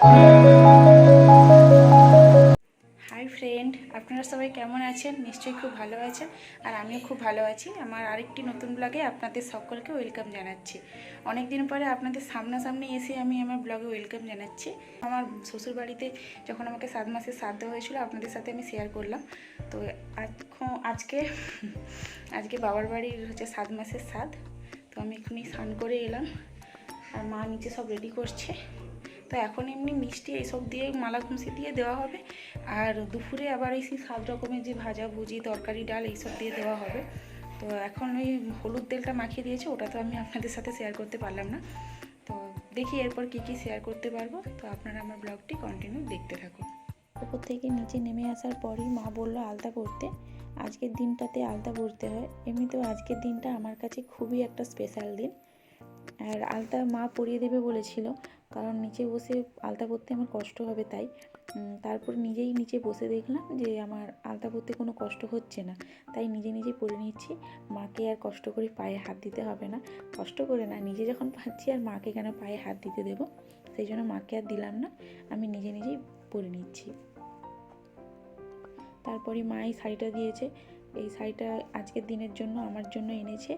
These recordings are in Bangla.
হাই ফ্রেন্ড আপনারা সবাই কেমন আছেন? নিশ্চয়ই খুব ভালো আছেন আর আমিও খুব ভালো আছি। আমার আরেকটি নতুন ব্লগে আপনাদের সকলকে ওয়েলকাম জানাচ্ছি। অনেক দিন পরে আপনাদের সামনাসামনি এসে আমি আমার ব্লগে ওয়েলকাম জানাচ্ছি। আমার শ্বশুর বাড়িতে যখন আমাকে সাত মাসের সাধ্য দেওয়া হয়েছিল, আপনাদের সাথে আমি শেয়ার করলাম। তো আজকে আজকে বাবার বাড়ির হচ্ছে সাত মাসের সাত তো আমি এক্ষুনি স্নান করে এলাম। আর মা নিচে সব রেডি করছে। তো এখন এমনি মিষ্টি এইসব দিয়ে মালা খুমসি দিয়ে দেওয়া হবে। আর দুপুরে আবার এই সাত রকমের যে ভাজা ভুজি, তরকারি, ডাল এইসব দিয়ে দেওয়া হবে। তো এখন ওই হলুদ তেলটা মাখিয়ে দিয়েছে, ওটা তো আমি আপনাদের সাথে শেয়ার করতে পারলাম না। তো দেখি এরপর কী কী শেয়ার করতে পারব। তো আপনারা আমার ব্লগটি কন্টিনিউ দেখতে থাকুন। উপর থেকে নিচে নেমে আসার পরই মা বলল, আলতা পরতে আজকের দিনটাতে আলতা পরতে হয়। এমনিতেও আজকের দিনটা আমার কাছে খুবই একটা স্পেশাল দিন। আর আলতা মা পরিয়ে দেবে বলেছিল। কারণ নিচে বসে আলতা পরতে আমার কষ্ট হবে তাই। তারপর নিজেই নিচে বসে দেখলাম যে আমার আলতা পরতে কোনো কষ্ট হচ্ছে না। তাই নিজে নিজেই পরে নিচ্ছি। মাকে আর কষ্ট করে পায়ে হাত দিতে হবে না। কষ্ট করে না, নিজে যখন পাচ্ছি আর মাকে কেন পায়ে হাত দিতে দেবো? সেই জন্য মাকে আর দিলাম না। আমি নিজে নিজেই পরে নিচ্ছি। তারপরে মা এই শাড়িটা দিয়েছে। এই শাড়িটা আজকের দিনের জন্য আমার জন্য এনেছে।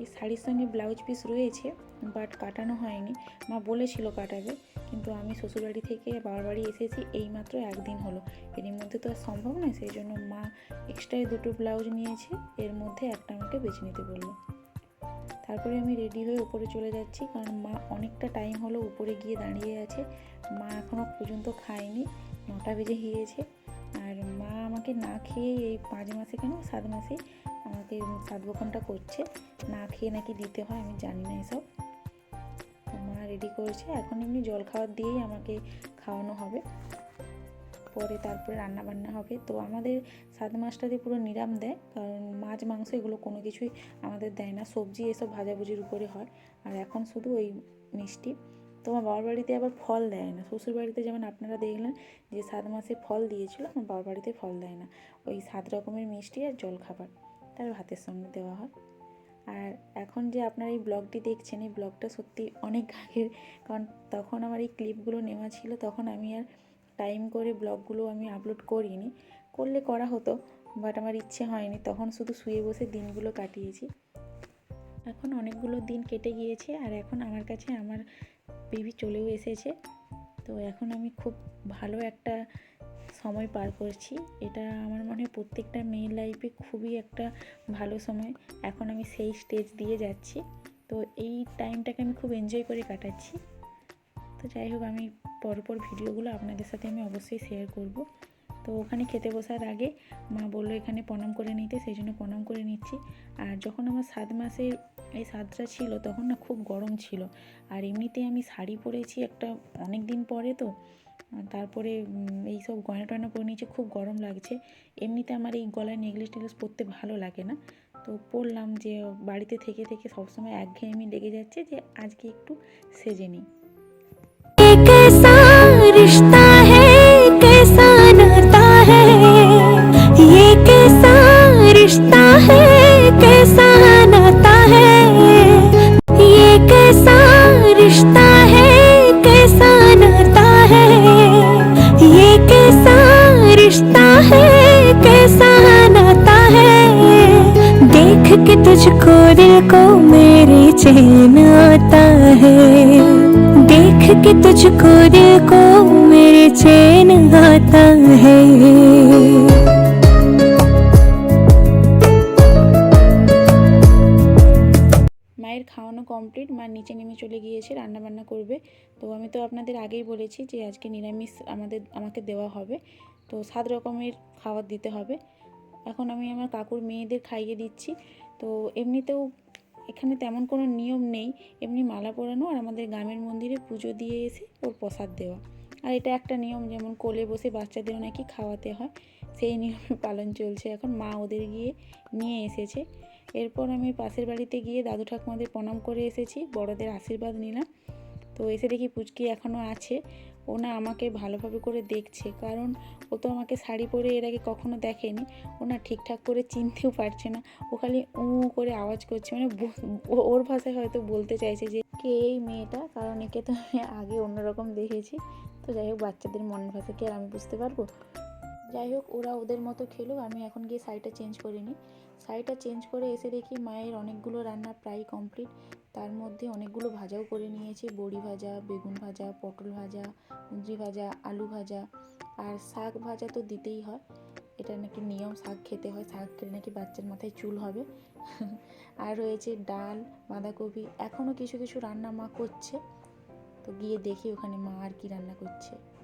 এই শাড়ির সঙ্গে ব্লাউজ পিস রয়েছে বাট কাটানো হয়নি। মা বলেছিল কাটাবে, কিন্তু আমি শ্বশুরবাড়ি থেকে বাবার বাড়ি এসেছি, এইমাত্র একদিন হলো। এর মধ্যে তো আর সম্ভব নয়, সেই জন্য মা এক্সট্রাই দুটো ব্লাউজ নিয়েছে, এর মধ্যে একটা আমাকে বেছে নিতে বলল। তারপরে আমি রেডি হয়ে উপরে চলে যাচ্ছি, কারণ মা অনেকটা টাইম হলো উপরে গিয়ে দাঁড়িয়ে আছে। মা এখনও পর্যন্ত খায়নি, নটা বেজে গিয়েছে, আর মা আমাকে না খেয়ে এই পাঁচ মাসে কেন, সাত মাসে আমাকে সাত বকনটা করছে, না খেয়ে নাকি দিতে হয় আমি জানি না এসব। মা রেডি করেছে, এখন এমনি জল খাওয়ার দিয়েই আমাকে খাওয়ানো হবে। পরে তারপরে রান্না বান্না হবে। তো আমাদের সাত মাসটাতে পুরো নিরাম দেয়, কারণ মাছ, মাংস এগুলো কোনো কিছুই আমাদের দেয় না। সবজি এসব ভাজাভুজির উপরে হয়। আর এখন শুধু ওই মিষ্টি। তোমার বাবার বাড়িতে আবার ফল দেয় না। শ্বশুর বাড়িতে যেমন আপনারা দেখলেন যে সাত মাসে ফল দিয়েছিল, আমার বাবার বাড়িতে ফল দেয় না। ওই সাত রকমের মিষ্টি আর জল খাবার তার ভাতের সঙ্গে দেওয়া হয়। আর এখন যে আপনারা এই ব্লগটি দেখছেন, এই ব্লগটা সত্যি অনেক আগের, কারণ তখন আমার এই ক্লিপগুলো নেওয়া ছিল, তখন আমি আর টাইম করে ব্লগগুলো আমি আপলোড করিনি। করলে করা হতো, বাট আমার ইচ্ছে হয়নি। তখন শুধু শুয়ে বসে দিনগুলো কাটিয়েছি। এখন অনেকগুলো দিন কেটে গিয়েছে, আর এখন আমার কাছে আমার বেবি চলেও এসেছে। তো এখন আমি খুব ভালো একটা সময় পার করছি। এটা আমার মনে হয় প্রত্যেকটা মেয়ের লাইফে খুবই একটা ভালো সময়। এখন আমি সেই স্টেজ দিয়ে যাচ্ছি। তো এই টাইমটাকে আমি খুব এনজয় করে কাটাচ্ছি। তো যাই হোক, আমি পরপর ভিডিওগুলো আপনাদের সাথে আমি অবশ্যই শেয়ার করব। তো ওখানে খেতে বসার আগে মা বলল এখানে প্রণাম করে নিতে, সেই জন্য প্রণাম করে নিচ্ছি। আর যখন আমার সাত মাসের এই স্বাদটা ছিল, তখন না খুব গরম ছিল। আর এমনিতে আমি শাড়ি পরেছি একটা অনেক দিন পরে তো। তারপরে এই সব গয়না টয়না পরে নিয়েছি, খুব গরম লাগছে। এমনিতে আমার এই গলায় নেকলেস টেকলেস পরতে ভালো লাগে না। তো পরলাম যে বাড়িতে থেকে থেকে সবসময় একঘেয়েমি লেগে যাচ্ছে যে আজকে একটু সেজে নিই। के तुझको दिल को मेरे चैन आता है देख के तुझको दिल को मेरे चैन आता है মায়ের খাওয়ানো কমপ্লিট মা নিচে নেমে চলে গিয়েছে রান্না বান্না করবে তো আমি তো আপনাদের আগেই বলেছি যে আজকে নিরামিষ আমাদের আমাকে দেওয়া হবে তো সাত রকমের খাবার দিতে হবে এখন আমি আমার কাকুর মেয়েদের খাইয়ে দিচ্ছি তো এমনিতেও এখানে তেমন কোনো নিয়ম নেই। এমনি মালা পরানো আর আমাদের গ্রামের মন্দিরে পুজো দিয়ে এসে ওর প্রসাদ দেওয়া। আর এটা একটা নিয়ম, যেমন কোলে বসে বাচ্চাদেরও নাকি খাওয়াতে হয়, সেই নিয়মে পালন চলছে। এখন মা ওদের গিয়ে নিয়ে এসেছে। এরপর আমি পাশের বাড়িতে গিয়ে দাদু ঠাকুমাদের প্রণাম করে এসেছি, বড়দের আশীর্বাদ নিলাম। তো এসে দেখি পুচকি এখনও আছে। ও না আমাকে ভালোভাবে করে দেখছে। কারণ ও তো আমাকে শাড়ি পরে এর আগে কখনো দেখেনি। ও না ঠিকঠাক করে চিনতেও পারছে না। ও খালি উ করে আওয়াজ করছে। মানে ওর ভাষায় হয়তো বলতে চাইছে যে, কে এই মেয়েটা? কারণ একে তো আমি আগে অন্যরকম দেখেছি। তো যাই হোক, বাচ্চাদের মনের ভাষা কি আর আমি বুঝতে পারব? যাই হোক, ওরা ওদের মতো খেলুক। আমি এখন গিয়ে শাড়িটা চেঞ্জ করে নিই। শাড়িটা চেঞ্জ করে এসে দেখি মায়ের অনেকগুলো রান্না প্রায় কমপ্লিট। তার মধ্যে অনেকগুলো ভাজাও করে নিয়েছে। বড়ি ভাজা, বেগুন ভাজা, পটল ভাজা কুঁদরি ভাজা, আলু ভাজা। আর শাক ভাজা তো দিতেই হয়। এটা নাকি নিয়ম, শাক খেতে হয়। শাক খেলে নাকি বাচ্চার মাথায় চুল হবে। আর রয়েছে ডাল, বাঁধাকপি। এখনও কিছু কিছু রান্না মা করছে। তো গিয়ে দেখি ওখানে মা আর কি রান্না করছে।